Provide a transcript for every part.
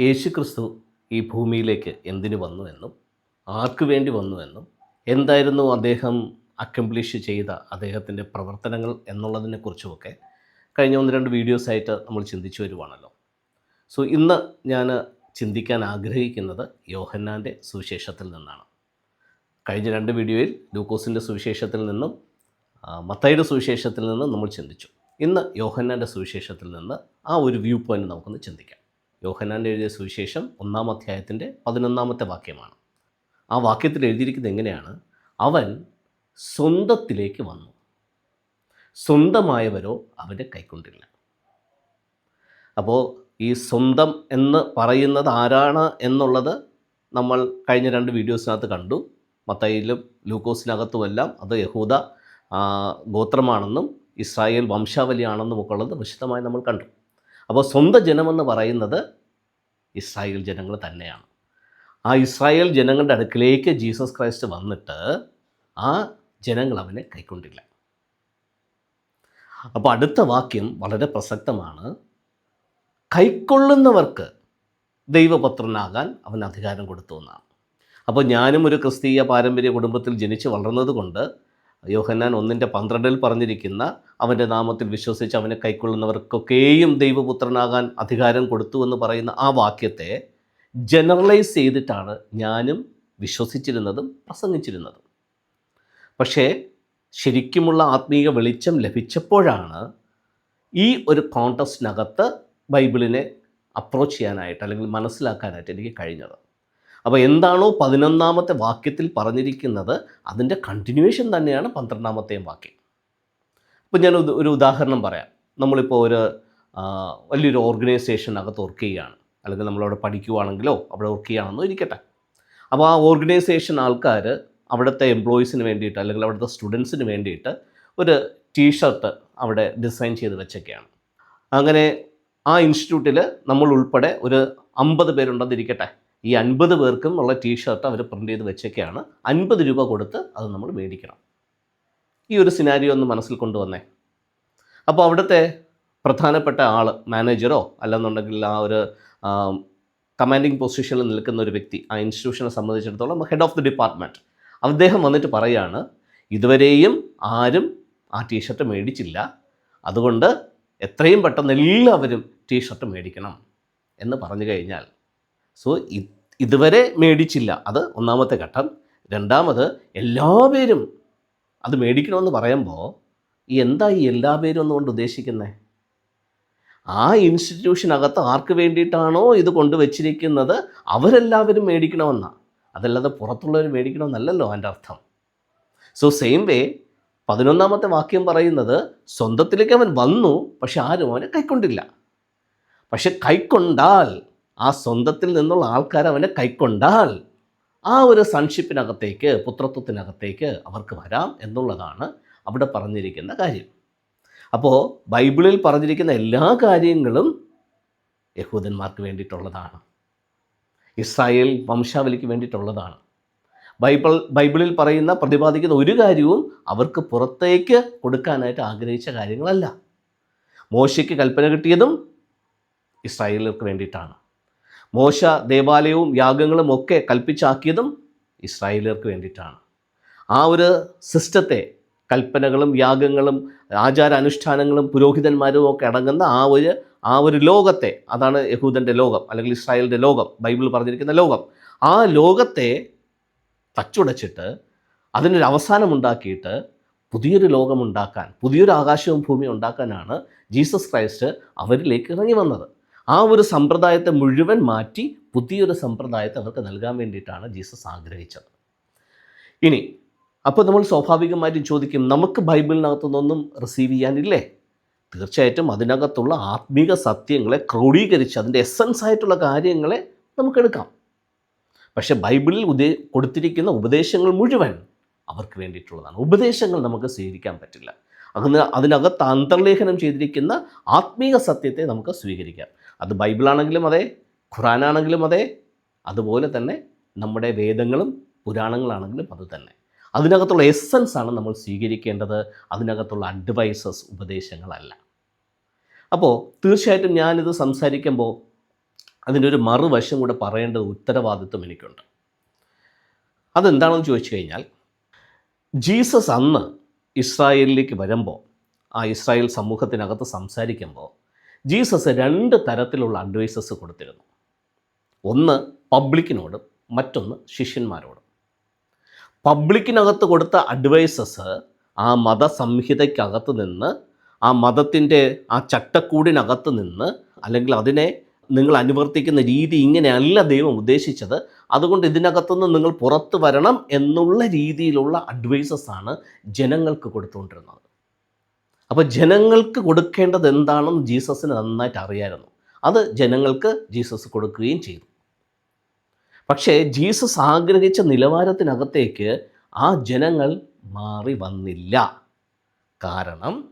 യേശു ക്രിസ്തു ഈ ഭൂമിയിലേക്ക് എന്തിനു വന്നു എന്നും ആർക്കു വേണ്ടി വന്നു എന്നും എന്തായിരുന്നു അദ്ദേഹം അക്കംപ്ലിഷ് ചെയ്ത അദ്ദേഹത്തിന്റെ പ്രവർത്തനങ്ങൾ എന്നുള്ളതിനെക്കുറിച്ചുമൊക്കെ കഴിഞ്ഞ ഒന്ന് രണ്ട് വീഡിയോസായിട്ട് നമ്മൾ ചിന്തിച്ചു വരുവാണല്ലോ. സോ ഇന്ന് ഞാൻ ചിന്തിക്കാൻ ആഗ്രഹിക്കുന്നത് യോഹന്നാന്റെ സുവിശേഷത്തിൽ നിന്നാണ്. കഴിഞ്ഞ രണ്ട് വീഡിയോയിൽ ലൂക്കോസിന്റെ സുവിശേഷത്തിൽ നിന്നും മത്തയുടെ സുവിശേഷത്തിൽ നിന്നും നമ്മൾ ചിന്തിച്ചു. ഇന്ന് യോഹന്നാന്റെ സുവിശേഷത്തിൽ നിന്ന് ആ ഒരു വ്യൂ പോയിന്റ് നമുക്കൊന്ന് ചിന്തിക്കാം. യോഹന്നാന്റെ എഴുതിയ സുവിശേഷം ഒന്നാം അധ്യായത്തിന്റെ പതിനൊന്നാമത്തെ വാക്യമാണ്. ആ വാക്യത്തിൽ എഴുതിയിരിക്കുന്നത് എങ്ങനെയാണ്? അവൻ സ്വന്തത്തിലേക്ക് വന്നു. സ്വന്തമായവരോ അവന്റെ കൈക്കൊണ്ടില്ല. അപ്പോൾ ഈ സ്വന്തം എന്ന് പറയുന്നത് ആരാണ് എന്നുള്ളത് നമ്മൾ കഴിഞ്ഞ രണ്ട് വീഡിയോസിനകത്ത് കണ്ടു. മത്തയിലും ലൂക്കോസിനകത്തുമെല്ലാം അത് യഹൂദ ഗോത്രമാണെന്നും ഇസ്രായേൽ വംശാവലിയാണെന്നും ഒക്കെ ഉള്ളത് വിശദമായി നമ്മൾ കണ്ടു. അപ്പോൾ സ്വന്തം ജനമെന്ന് പറയുന്നത് ഇസ്രായേൽ ജനങ്ങൾ തന്നെയാണ്. ആ ഇസ്രായേൽ ജനങ്ങളുടെ അടുക്കിലേക്ക് ജീസസ് ക്രൈസ്റ്റ് വന്നിട്ട് ആ ജനങ്ങൾ അവനെ കൈക്കൊണ്ടില്ല. അപ്പോൾ അടുത്ത വാക്യം വളരെ പ്രസക്തമാണ്. കൈക്കൊള്ളുന്നവർക്ക് ദൈവപുത്രനാകാൻ അവൻ അധികാരം കൊടുത്തു എന്നാണ്. അപ്പോൾ ഞാനും ഒരു ക്രിസ്തീയ പാരമ്പര്യ കുടുംബത്തിൽ ജനിച്ച് വളർന്നത് കൊണ്ട് യോഹന്നാൻ ഒന്നിന്റെ പന്ത്രണ്ടിൽ പറഞ്ഞിരിക്കുന്ന അവന്റെ നാമത്തിൽ വിശ്വസിച്ച് അവനെ കൈക്കൊള്ളുന്നവർക്കൊക്കെയും ദൈവപുത്രനാകാൻ അധികാരം കൊടുത്തു എന്ന് പറയുന്ന ആ വാക്യത്തെ ജനറലൈസ് ചെയ്തിട്ടാണ് ഞാനും വിശ്വസിച്ചിരുന്നതും പ്രസംഗിച്ചിരുന്നതും. പക്ഷേ ശരിക്കുമുള്ള ആത്മീയ വെളിച്ചം ലഭിച്ചപ്പോഴാണ് ഈ ഒരു കോണ്ടസ്റ്റിനകത്ത് ബൈബിളിനെ അപ്രോച്ച് ചെയ്യാനായിട്ട് അല്ലെങ്കിൽ മനസ്സിലാക്കാനായിട്ട് എനിക്ക് കഴിഞ്ഞത്. അപ്പോൾ എന്താണോ പതിനൊന്നാമത്തെ വാക്യത്തിൽ പറഞ്ഞിരിക്കുന്നത് അതിന്റെ കണ്ടിന്യൂഷൻ തന്നെയാണ് പന്ത്രണ്ടാമത്തെയും വാക്യം. അപ്പോൾ ഞാൻ ഒരു- ഉദാഹരണം പറയാം. നമ്മളിപ്പോൾ ഒരു വലിയൊരു ഓർഗനൈസേഷനകത്ത് വർക്ക് ചെയ്യുകയാണ്. അല്ലെങ്കിൽ നമ്മളവിടെ പഠിക്കുവാണെങ്കിലോ അവിടെ വർക്ക് ചെയ്യുകയാണെന്നോ ഇരിക്കട്ടെ. അപ്പോൾ ആ ഓർഗനൈസേഷൻ ആൾക്കാർ അവിടുത്തെ എംപ്ലോയീസിന് വേണ്ടിയിട്ട് അല്ലെങ്കിൽ അവിടുത്തെ സ്റ്റുഡൻസിന് വേണ്ടിയിട്ട് ഒരു ടീഷർട്ട് അവിടെ ഡിസൈൻ ചെയ്ത് വെച്ചൊക്കെയാണ്. അങ്ങനെ ആ ഇൻസ്റ്റിറ്റ്യൂട്ടിൽ നമ്മൾ ഉൾപ്പെടെ ഒരു അമ്പത് പേരുണ്ടെന്നിരിക്കട്ടെ ഈ അൻപത് പേർക്കും ഉള്ള ടീഷർട്ട് അവർ പ്രിന്റ് ചെയ്ത് വെച്ചൊക്കെയാണ്. അൻപത് രൂപ കൊടുത്ത് അത് നമ്മൾ മേടിക്കണം. ഈ ഒരു സിനാരിയോ ഒന്ന് മനസ്സിൽ കൊണ്ടുവന്നേ. അപ്പോൾ അവിടുത്തെ പ്രധാനപ്പെട്ട ആൾ മാനേജറോ അല്ലെന്നുണ്ടെങ്കിൽ ആ ഒരു കമാൻഡിങ് പൊസിഷനിൽ നിൽക്കുന്ന ഒരു വ്യക്തി ആ ഇൻസ്റ്റിറ്റ്യൂഷനെ സംബന്ധിച്ചിടത്തോളം ഹെഡ് ഓഫ് ദി ഡിപ്പാർട്ട്മെന്റ് അദ്ദേഹം വന്നിട്ട് പറയാണ് ഇതുവരെയും ആരും ആ ടീഷർട്ട് മേടിച്ചില്ല. അതുകൊണ്ട് എത്രയും പെട്ടെന്ന് എല്ലാവരും ടീഷർട്ട് മേടിക്കണം. എന്ന് പറഞ്ഞു കഴിഞ്ഞാൽ സോ ഇതുവരെ മേടിച്ചില്ല. അത് ഒന്നാമത്തെ ഘട്ടം. രണ്ടാമത് എല്ലാ പേരും അത് മേടിക്കണമെന്ന് പറയുമ്പോൾ എന്താ ഈ എല്ലാ പേരും എന്നുകൊണ്ട് ഉദ്ദേശിക്കുന്നത് ആ ഇൻസ്റ്റിറ്റ്യൂഷനകത്ത് ആർക്ക് വേണ്ടിയിട്ടാണോ ഇത് കൊണ്ടുവച്ചിരിക്കുന്നത് അവരെല്ലാവരും മേടിക്കണമെന്നാണ് അതല്ലാതെ പുറത്തുള്ളവർ മേടിക്കണമെന്നല്ലല്ലോ അതിന്റെ അർത്ഥം. സോ സെയിം വേ പതിനൊന്നാമത്തെ വാക്യം പറയുന്നത് സ്വന്തത്തിലേക്ക് അവൻ വന്നു പക്ഷെ ആരും അവനെ കൈക്കൊണ്ടില്ല. പക്ഷെ കൈക്കൊണ്ടാൽ ആ സ്വന്തത്തിൽ നിന്നുള്ള ആൾക്കാർ അവനെ കൈക്കൊണ്ടാൽ ആ ഒരു സൺഷിപ്പിനകത്തേക്ക് പുത്രത്വത്തിനകത്തേക്ക് അവർക്ക് വരാം എന്നുള്ളതാണ് അവിടെ പറഞ്ഞിരിക്കുന്ന കാര്യം. അപ്പോൾ ബൈബിളിൽ പറഞ്ഞിരിക്കുന്ന എല്ലാ കാര്യങ്ങളും യഹൂദന്മാർക്ക് വേണ്ടിയിട്ടുള്ളതാണ്. ഇസ്രായേൽ വംശാവലിക്ക് വേണ്ടിയിട്ടുള്ളതാണ്. ബൈബിൾ ബൈബിളിൽ പറയുന്ന പ്രതിപാദിക്കുന്ന ഒരു കാര്യവും അവർക്ക് പുറത്തേക്ക് കൊടുക്കാനായിട്ട് ആഗ്രഹിച്ച കാര്യങ്ങളല്ല. മോശയ്ക്ക് കൽപ്പന കിട്ടിയതും ഇസ്രായേലർക്ക് വേണ്ടിയിട്ടാണ്. മോശ ദേവാലയവും യാഗങ്ങളും ഒക്കെ കൽപ്പിച്ചാക്കിയതും ഇസ്രായേലർക്ക് വേണ്ടിയിട്ടാണ്. ആ ഒരു സിസ്റ്റത്തെ കൽപ്പനകളും യാഗങ്ങളും ആചാര അനുഷ്ഠാനങ്ങളും പുരോഹിതന്മാരും ഒക്കെ അടങ്ങുന്ന ആ ഒരു ആ ഒരു ലോകത്തെ അതാണ് യഹൂദന്റെ ലോകം അല്ലെങ്കിൽ ഇസ്രായേലിന്റെ ലോകം ബൈബിൾ പറഞ്ഞിരിക്കുന്ന ലോകം. ആ ലോകത്തെ തച്ചുടച്ചിട്ട് അതിനൊരു അവസാനമുണ്ടാക്കിയിട്ട് പുതിയൊരു ലോകമുണ്ടാക്കാൻ പുതിയൊരു ആകാശവും ഭൂമിയും ഉണ്ടാക്കാനാണ് ജീസസ് ക്രൈസ്റ്റ് അവരിലേക്ക് ഇറങ്ങി വന്നത്. ആ ഒരു സമ്പ്രദായത്തെ മുഴുവൻ മാറ്റി പുതിയൊരു സമ്പ്രദായത്തെ അവർക്ക് നൽകാൻ വേണ്ടിയിട്ടാണ് ജീസസ് ആഗ്രഹിച്ചത്. ഇനി അപ്പോൾ നമ്മൾ സ്വാഭാവികമായിട്ടും ചോദിക്കും നമുക്ക് ബൈബിളിനകത്തുനിന്നൊന്നും റിസീവ് ചെയ്യാനില്ലേ? തീർച്ചയായിട്ടും അതിനകത്തുള്ള ആത്മീക സത്യങ്ങളെ ക്രോഡീകരിച്ച് അതിന്റെ എസൻസ് ആയിട്ടുള്ള കാര്യങ്ങളെ നമുക്കെടുക്കാം പക്ഷെ ബൈബിളിൽ ഉദേ കൊടുത്തിരിക്കുന്ന ഉപദേശങ്ങൾ മുഴുവൻ അവർക്ക് വേണ്ടിയിട്ടുള്ളതാണ്. ഉപദേശങ്ങൾ നമുക്ക് സ്വീകരിക്കാൻ പറ്റില്ല. അതിന് അതിനകത്ത് അന്തർലേഖനം ചെയ്തിരിക്കുന്ന ആത്മീക സത്യത്തെ നമുക്ക് സ്വീകരിക്കാം അത് ബൈബിളാണെങ്കിലും അതെ ഖുറാനാണെങ്കിലും അതെ അതുപോലെ തന്നെ നമ്മുടെ വേദങ്ങളും പുരാണങ്ങളാണെങ്കിലും അത് തന്നെ. അതിനകത്തുള്ള എസ്സൻസ് ആണ് നമ്മൾ സ്വീകരിക്കേണ്ടത് അതിനകത്തുള്ള അഡ്വൈസസ് ഉപദേശങ്ങളല്ല. അപ്പോൾ തീർച്ചയായിട്ടും ഞാനിത് സംസാരിക്കുമ്പോൾ അതിന്റെ ഒരു മറുവശം കൂടെ പറയേണ്ടത് ഉത്തരവാദിത്വം എനിക്കുണ്ട്. അതെന്താണെന്ന് ചോദിച്ചു കഴിഞ്ഞാൽ ജീസസ് അന്ന് ഇസ്രായേലിലേക്ക് വരുമ്പോൾ ആ ഇസ്രായേൽ സമൂഹത്തിനകത്ത് സംസാരിക്കുമ്പോൾ ജീസസ് രണ്ട് തരത്തിലുള്ള അഡ്വൈസസ് കൊടുത്തിരുന്നു. ഒന്ന് പബ്ലിക്കിനോടും മറ്റൊന്ന് ശിഷ്യന്മാരോടും. പബ്ലിക്കിനകത്ത് കൊടുത്ത അഡ്വൈസസ് ആ മതസംഹിതയ്ക്കകത്ത് നിന്ന് ആ മതത്തിന്റെ ആ ചട്ടക്കൂടിനകത്ത് നിന്ന് അല്ലെങ്കിൽ അതിനെ നിങ്ങൾ അനുവർത്തിക്കുന്ന രീതി ഇങ്ങനെയല്ല ദൈവം ഉദ്ദേശിച്ചത് അതുകൊണ്ട് ഇതിനകത്തുനിന്ന് നിങ്ങൾ പുറത്തു വരണം എന്നുള്ള രീതിയിലുള്ള അഡ്വൈസസ് ആണ് ജനങ്ങൾക്ക് കൊടുത്തുകൊണ്ടിരുന്നത്. അപ്പോൾ ജനങ്ങൾക്ക് കൊടുക്കേണ്ടത് എന്താണെന്ന് ജീസസിന് നന്നായിട്ട് അറിയായിരുന്നു. അത് ജനങ്ങൾക്ക് ജീസസ് കൊടുക്കുകയും ചെയ്തു. പക്ഷേ ജീസസ് ആഗ്രഹിച്ച നിലവാരത്തിനകത്തേക്ക് ആ ജനങ്ങൾ മാറി വന്നില്ല. കാരണം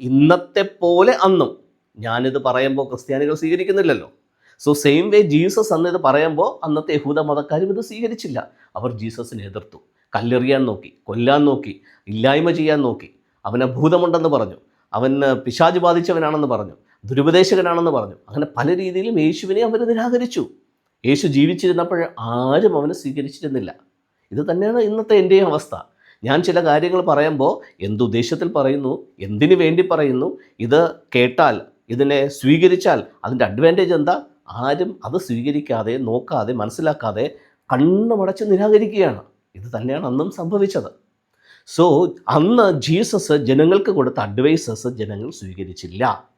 ഇന്നത്തെ പോലെ അന്നും ഞാനിത് പറയുമ്പോൾ ക്രിസ്ത്യാനികൾ സ്വീകരിക്കുന്നില്ലല്ലോ. സോ സെയിം വേ ജീസസ് അന്ന് ഇത് പറയുമ്പോൾ അന്നത്തെ യഹൂദ മതക്കാരും ഇത് സ്വീകരിച്ചില്ല. അവർ ജീസസിനെ എതിർത്തു. കല്ലെറിയാൻ നോക്കി കൊല്ലാൻ നോക്കി ഇല്ലായ്മ ചെയ്യാൻ നോക്കി. അവന് ഭൂതമുണ്ടെന്ന് പറഞ്ഞു. അവന് പിശാജ് ബാധിച്ചവനാണെന്ന് പറഞ്ഞു. ദുരുപദേശകനാണെന്ന് പറഞ്ഞു. അങ്ങനെ പല രീതിയിലും യേശുവിനെ അവർ നിരാകരിച്ചു. യേശു ജീവിച്ചിരുന്നപ്പോൾ ആരും അവനെ സ്വീകരിച്ചിരുന്നില്ല. ഇത് തന്നെയാണ് ഇന്നത്തെ എന്റെയും അവസ്ഥ. ഞാൻ ചില കാര്യങ്ങൾ പറയുമ്പോൾ എന്തുദ്ദേശത്തിൽ പറയുന്നു എന്തിനു വേണ്ടി പറയുന്നു ഇത് കേട്ടാൽ ഇതിനെ സ്വീകരിച്ചാൽ അതിന്റെ അഡ്വാന്റേജ് എന്താ? ആരും അത് സ്വീകരിക്കാതെ നോക്കാതെ മനസ്സിലാക്കാതെ കണ്ണുമടച്ച് നിരാകരിക്കുകയാണ്. ഇത് തന്നെയാണ് അന്നും സംഭവിച്ചത്. സോ അന്ന് ജീസസ് ജനങ്ങൾക്ക് കൊടുത്ത അഡ്വൈസസ് ജനങ്ങൾ സ്വീകരിച്ചില്ല.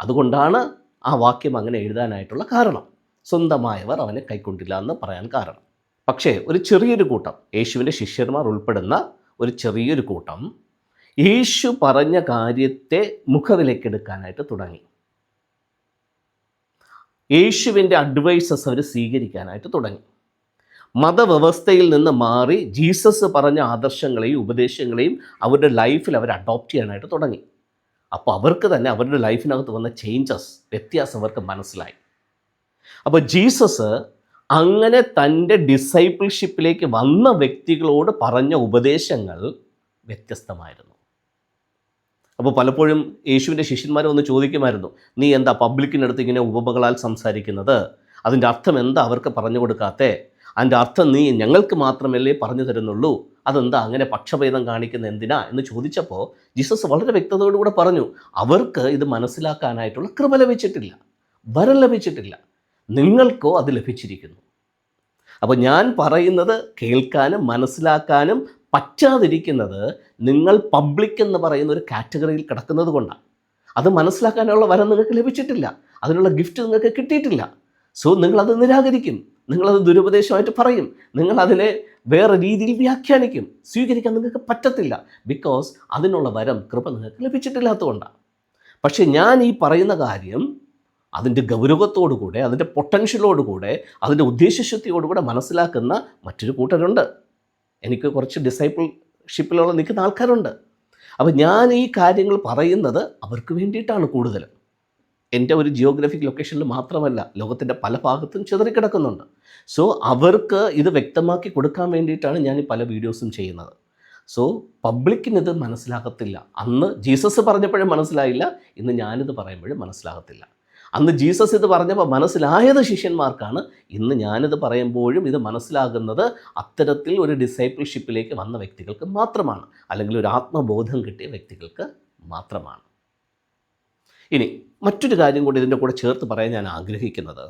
അതുകൊണ്ടാണ് ആ വാക്യം അങ്ങനെ എഴുതാനായിട്ടുള്ള കാരണം. സ്വന്തമായവർ അവനെ കൈക്കൊണ്ടില്ല എന്ന് പറയാൻ കാരണം. പക്ഷേ ഒരു ചെറിയൊരു കൂട്ടം യേശുവിന്റെ ശിഷ്യന്മാർ ഉൾപ്പെടുന്ന ഒരു ചെറിയൊരു കൂട്ടം യേശു പറഞ്ഞ കാര്യത്തെ മുഖവിലേക്കെടുക്കാനായിട്ട് തുടങ്ങി. യേശുവിന്റെ അഡ്വൈസസ് അവർ സ്വീകരിക്കാനായിട്ട് തുടങ്ങി. മതവ്യവസ്ഥയിൽ നിന്ന് മാറി ജീസസ് പറഞ്ഞ ആദർശങ്ങളെയും ഉപദേശങ്ങളെയും അവരുടെ ലൈഫിൽ അവർ അഡോപ്റ്റ് ചെയ്യാനായിട്ട് തുടങ്ങി. അപ്പോൾ അവർക്ക് തന്നെ അവരുടെ ലൈഫിനകത്ത് വന്ന ചേഞ്ചസ് വ്യത്യാസം അവർക്ക് മനസ്സിലായി. അപ്പോൾ ജീസസ് അങ്ങനെ തന്റെ ഡിസൈപ്പിൾഷിപ്പിലേക്ക് വന്ന വ്യക്തികളോട് പറഞ്ഞ ഉപദേശങ്ങൾ വ്യത്യസ്തമായിരുന്നു. അപ്പോൾ പലപ്പോഴും യേശുവിന്റെ ശിഷ്യന്മാർ വന്ന് ചോദിക്കുമായിരുന്നു നീ എന്താ പബ്ലിക്കിനടുത്ത് ഇങ്ങനെ ഉപമകളാൽ സംസാരിക്കുന്നത്? അതിന്റെ അർത്ഥം എന്താ? അവർക്ക് പറഞ്ഞു കൊടുക്കാത്തേ? അതിന്റെ അർത്ഥം നീ ഞങ്ങൾക്ക് മാത്രമല്ലേ പറഞ്ഞു തരുന്നുള്ളൂ. അതെന്താ അങ്ങനെ പക്ഷഭേദം കാണിക്കുന്ന എന്തിനാ എന്ന് ചോദിച്ചപ്പോൾ ജീസസ് വളരെ വ്യക്തതയോടുകൂടെ പറഞ്ഞു അവർക്ക് ഇത് മനസ്സിലാക്കാനായിട്ടുള്ള കൃപ ലഭിച്ചിട്ടില്ല വരം ലഭിച്ചിട്ടില്ല. നിങ്ങൾക്കോ അത് ലഭിച്ചിരിക്കുന്നു. അപ്പോൾ ഞാൻ പറയുന്നത് കേൾക്കാനും മനസ്സിലാക്കാനും പറ്റാതിരിക്കുന്നത് നിങ്ങൾ പബ്ലിക് എന്ന് പറയുന്ന ഒരു കാറ്റഗറിയിൽ കിടക്കുന്നത് കൊണ്ടാണ്. അത് മനസ്സിലാക്കാനുള്ള വരം നിങ്ങൾക്ക് ലഭിച്ചിട്ടില്ല. അതിനുള്ള ഗിഫ്റ്റ് നിങ്ങൾക്ക് കിട്ടിയിട്ടില്ല. സോ നിങ്ങളത് നിരാകരിക്കും. നിങ്ങളത് ദുരുപദേശമായിട്ട് പറയും. നിങ്ങൾ അതിനെ വേറെ രീതിയിൽ വ്യാഖ്യാനിക്കും. സ്വീകരിക്കാൻ നിങ്ങൾക്ക് പറ്റത്തില്ല. ബിക്കോസ് അതിനുള്ള വരം കൃപ നിങ്ങൾക്ക് ലഭിച്ചിട്ടില്ലാത്തതുകൊണ്ടാണ്. പക്ഷേ ഞാൻ ഈ പറയുന്ന കാര്യം അതിന്റെ ഗൗരവത്തോടുകൂടെ അതിന്റെ പൊട്ടൻഷ്യലോടുകൂടെ അതിന്റെ ഉദ്ദേശശുദ്ധിയോടുകൂടെ മനസ്സിലാക്കുന്ന മറ്റൊരു കൂട്ടരുണ്ട്. എനിക്ക് കുറച്ച് ഡിസൈപ്പിൾഷിപ്പിലുള്ള നിൽക്കുന്ന ആൾക്കാരുണ്ട്. അപ്പോൾ ഞാൻ ഈ കാര്യങ്ങൾ പറയുന്നത് അവർക്ക് വേണ്ടിയിട്ടാണ് കൂടുതലും. എന്റെ ഒരു ജിയോഗ്രഫിക് ലൊക്കേഷനിൽ മാത്രമല്ല ലോകത്തിന്റെ പല ഭാഗത്തും ചിതറിക്കിടക്കുന്നുണ്ട്. സോ അവർക്ക് ഇത് വ്യക്തമാക്കി കൊടുക്കാൻ വേണ്ടിയിട്ടാണ് ഞാൻ ഈ പല വീഡിയോസും ചെയ്യുന്നത്. സോ പബ്ലിക്കിനിത് മനസ്സിലാകത്തില്ല. അന്ന് ജീസസ് പറഞ്ഞപ്പോഴും മനസ്സിലായില്ല. ഇന്ന് ഞാനിത് പറയുമ്പോഴും മനസ്സിലാകത്തില്ല. അന്ന് ജീസസ് ഇത് പറഞ്ഞപ്പോൾ മനസ്സിലായത് ശിഷ്യന്മാർക്കാണ്. ഇന്ന് ഞാനിത് പറയുമ്പോഴും ഇത് മനസ്സിലാകുന്നത് അത്തരത്തിൽ ഒരു ഡിസൈപ്പിൾഷിപ്പിലേക്ക് വന്ന വ്യക്തികൾക്ക് മാത്രമാണ്. അല്ലെങ്കിൽ ഒരു ആത്മബോധം കിട്ടിയ വ്യക്തികൾക്ക് മാത്രമാണ്. ഇനി മറ്റൊരു കാര്യം കൂടി ഇതിന്റെ കൂടെ ചേർത്ത് പറയാൻ ഞാൻ ആഗ്രഹിക്കുന്നത്.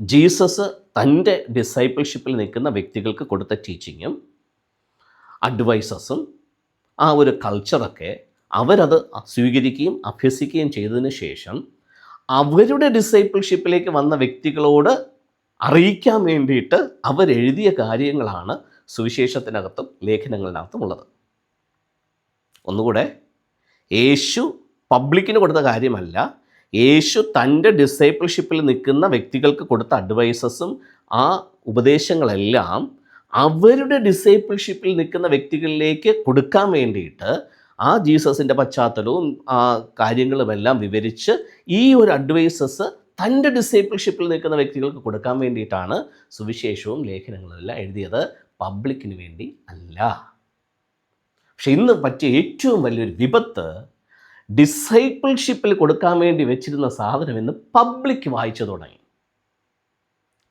ജീസസ് തന്റെ ഡിസൈപ്പിൾഷിപ്പിൽ നിൽക്കുന്ന വ്യക്തികൾക്ക് കൊടുത്ത ടീച്ചിങ്ങും അഡ്വൈസസും ആ ഒരു കൾച്ചറൊക്കെ അവരത് സ്വീകരിക്കുകയും അഭ്യസിക്കുകയും ചെയ്തതിന് ശേഷം അവരുടെ ഡിസൈപ്പിൾഷിപ്പിലേക്ക് വന്ന വ്യക്തികളോട് അറിയിക്കാൻ വേണ്ടിയിട്ട് അവരെഴുതിയ കാര്യങ്ങളാണ് സുവിശേഷത്തിനകത്തും ലേഖനങ്ങളിനകത്തും ഉള്ളത്. ഒന്നുകൂടെ യേശു പബ്ലിക്കിന് കൊടുത്ത കാര്യമല്ല. യേശു തന്റെ ഡിസൈപ്പിൾഷിപ്പിൽ നിൽക്കുന്ന വ്യക്തികൾക്ക് കൊടുത്ത അഡ്വൈസസും ആ ഉപദേശങ്ങളെല്ലാം അവരുടെ ഡിസൈപ്പിൾഷിപ്പിൽ നിൽക്കുന്ന വ്യക്തികളിലേക്ക് കൊടുക്കാൻ വേണ്ടിയിട്ട് ആ ജീസസിന്റെ പശ്ചാത്തലവും ആ കാര്യങ്ങളുമെല്ലാം വിവരിച്ച് ഈ ഒരു അഡ്വൈസസ് തന്റെ ഡിസൈപ്പിൾഷിപ്പിൽ നിൽക്കുന്ന വ്യക്തികൾക്ക് കൊടുക്കാൻ വേണ്ടിയിട്ടാണ് സുവിശേഷവും ലേഖനങ്ങളെല്ലാം എഴുതിയത്. പബ്ലിക്കിന് വേണ്ടി അല്ല. പക്ഷെ ഇന്ന് പറ്റിയ ഏറ്റവും വലിയൊരു വിപത്ത് ഡിസൈപ്പിൾഷിപ്പിൽ കൊടുക്കാൻ വേണ്ടി വെച്ചിരുന്ന സാധനം പബ്ലിക് വായിച്ചു തുടങ്ങി.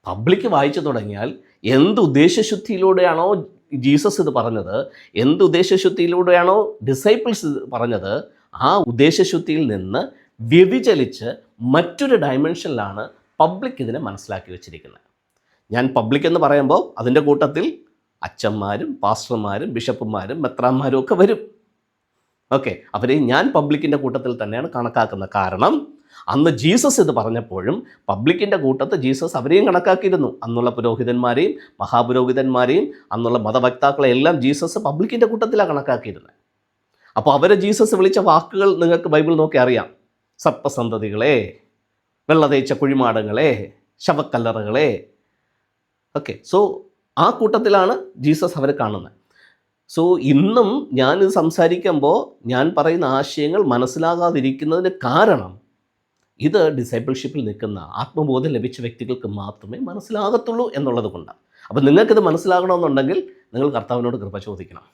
പബ്ലിക് വായിച്ചു തുടങ്ങിയാൽ എന്ത് ഉദ്ദേശശുദ്ധിയിലൂടെയാണോ ജീസസ് ഇത് പറഞ്ഞത് എന്ത് ഉദ്ദേശശുദ്ധിയിലൂടെയാണോ ഡിസൈപ്പിൾസ് പറഞ്ഞത് ആ ഉദ്ദേശശുദ്ധിയിൽ നിന്ന് വ്യതിചലിച്ച് മറ്റൊരു ഡയമെൻഷനിലാണ് പബ്ലിക് ഇതിനെ മനസ്സിലാക്കി വെച്ചിരിക്കുന്നത്. ഞാൻ പബ്ലിക് എന്ന് പറയുമ്പോൾ അതിന്റെ കൂട്ടത്തിൽ അച്ഛന്മാരും പാസ്റ്റർമാരും ബിഷപ്പുമാരും മെത്രാന്മാരും ഒക്കെ വരും. ഓക്കെ അവരെ ഞാൻ പബ്ലിക്കിന്റെ കൂട്ടത്തിൽ തന്നെയാണ് കണക്കാക്കുന്നത്. കാരണം അന്ന് ജീസസ് ഇത് പറഞ്ഞപ്പോഴും പബ്ലിക്കിന്റെ കൂട്ടത്ത് ജീസസ് അവരെയും കണക്കാക്കിയിരുന്നു. അന്നുള്ള പുരോഹിതന്മാരെയും മഹാപുരോഹിതന്മാരെയും അന്നുള്ള മതവക്താക്കളെ എല്ലാം ജീസസ് പബ്ലിക്കിന്റെ കൂട്ടത്തിലാണ് കണക്കാക്കിയിരുന്നത് അപ്പോൾ അവരെ ജീസസ് വിളിച്ച വാക്കുകൾ നിങ്ങൾക്ക് ബൈബിൾ നോക്കി അറിയാം. സർപ്പസന്തതികളെ വെള്ളതേച്ച കുഴിമാടങ്ങളെ ശവക്കല്ലറകളെ. ഓക്കെ സോ ആ കൂട്ടത്തിലാണ് ജീസസ് അവർ കാണുന്നത് സോ ഇന്നും ഞാനിത് സംസാരിക്കുമ്പോൾ ഞാൻ പറയുന്ന ആശയങ്ങൾ മനസ്സിലാകാതിരിക്കുന്നതിന് കാരണം ഇത് ഡിസൈബിൾഷിപ്പിൽ നിൽക്കുന്ന ആത്മബോധം ലഭിച്ച വ്യക്തികൾക്ക് മാത്രമേ മനസ്സിലാകത്തുള്ളൂ എന്നുള്ളത് കൊണ്ടാണ്. അപ്പോൾ നിങ്ങൾക്കിത് മനസ്സിലാകണമെന്നുണ്ടെങ്കിൽ നിങ്ങൾ കർത്താവിനോട് കൃപ ചോദിക്കണം.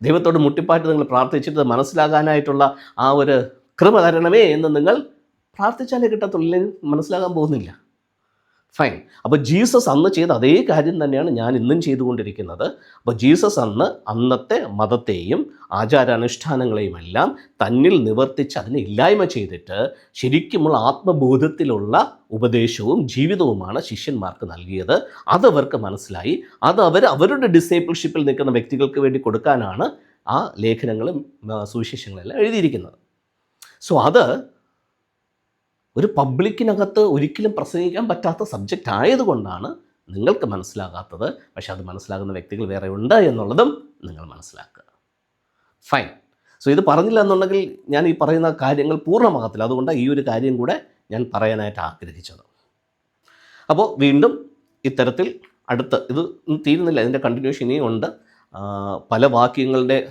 ദൈവത്തോട് മുട്ടിപ്പായിട്ട് നിങ്ങൾ പ്രാർത്ഥിച്ചിട്ട് മനസ്സിലാകാനായിട്ടുള്ള ആ ഒരു കൃപ തരണമേ എന്ന് നിങ്ങൾ പ്രാർത്ഥിച്ചാലേ കിട്ടത്തുള്ളിൽ മനസ്സിലാകാൻ പോകുന്നില്ല. ഫൈൻ അപ്പോൾ ജീസസ് അന്ന് ചെയ്ത അതേ കാര്യം തന്നെയാണ് ഞാൻ ഇന്നും ചെയ്തുകൊണ്ടിരിക്കുന്നത്. അപ്പോൾ ജീസസ് അന്ന് അന്നത്തെ മതത്തെയും ആചാരാനുഷ്ഠാനങ്ങളെയും എല്ലാം തന്നിൽ നിവർത്തിച്ച് അതിനെ ഇല്ലായ്മ ചെയ്തിട്ട് ശരിക്കുമുള്ള ആത്മബോധത്തിലുള്ള ഉപദേശവും ജീവിതവുമാണ് ശിഷ്യന്മാർക്ക് നൽകിയത്. അതവർക്ക് മനസ്സിലായി. അത് അവർ അവരുടെ ഡിസേബിൾഷിപ്പിൽ നിൽക്കുന്ന വ്യക്തികൾക്ക് വേണ്ടി കൊടുക്കാനാണ് ആ ലേഖനങ്ങളും സുവിശേഷങ്ങളെല്ലാം എഴുതിയിരിക്കുന്നത്. സോ അത് ഒരു പബ്ലിക്കിനകത്ത് ഒരിക്കലും പ്രസംഗിക്കാൻ പറ്റാത്ത സബ്ജക്റ്റ് ആയതുകൊണ്ടാണ് നിങ്ങൾക്ക് മനസ്സിലാകാത്തത്. പക്ഷേ അത് മനസ്സിലാകുന്ന വ്യക്തികൾ വേറെ ഉണ്ട് എന്നുള്ളതും നിങ്ങൾ മനസ്സിലാക്കുക. ഫൈൻ സോ ഇത് പറഞ്ഞില്ല എന്നുണ്ടെങ്കിൽ ഞാൻ ഈ പറയുന്ന കാര്യങ്ങൾ പൂർണമാകത്തില്ല. അതുകൊണ്ട് ഈ ഒരു കാര്യം കൂടെ ഞാൻ പറയാനായിട്ട് ആഗ്രഹിച്ചത്. അപ്പോൾ വീണ്ടും ഇത്തരത്തിൽ അടുത്ത് ഇത് തീരുന്നില്ല. ഇതിന്റെ കണ്ടിന്യൂഷൻ ഇനിയും ഉണ്ട്. പല വാക്യങ്ങളുടെ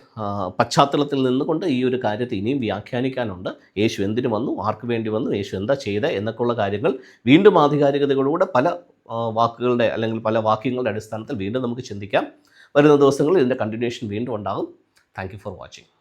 പശ്ചാത്തലത്തിൽ നിന്നുകൊണ്ട് ഈ ഒരു കാര്യത്തെ ഇനിയും വ്യാഖ്യാനിക്കാനുണ്ട്. യേശു എന്തിനു വന്നു? ആർക്ക് വേണ്ടി വന്നു? യേശു എന്താ ചെയ്തത്? എന്നൊക്കെയുള്ള കാര്യങ്ങൾ വീണ്ടും ആധികാരികതയോടുകൂടെ പല വാക്കുകളുടെ അല്ലെങ്കിൽ പല വാക്യങ്ങളുടെ അടിസ്ഥാനത്തിൽ വീണ്ടും നമുക്ക് ചിന്തിക്കാം. വരുന്ന ദിവസങ്ങളിൽ ഇതിന്റെ കണ്ടിന്യൂഷൻ വീണ്ടും ഉണ്ടാകും. Thank for watching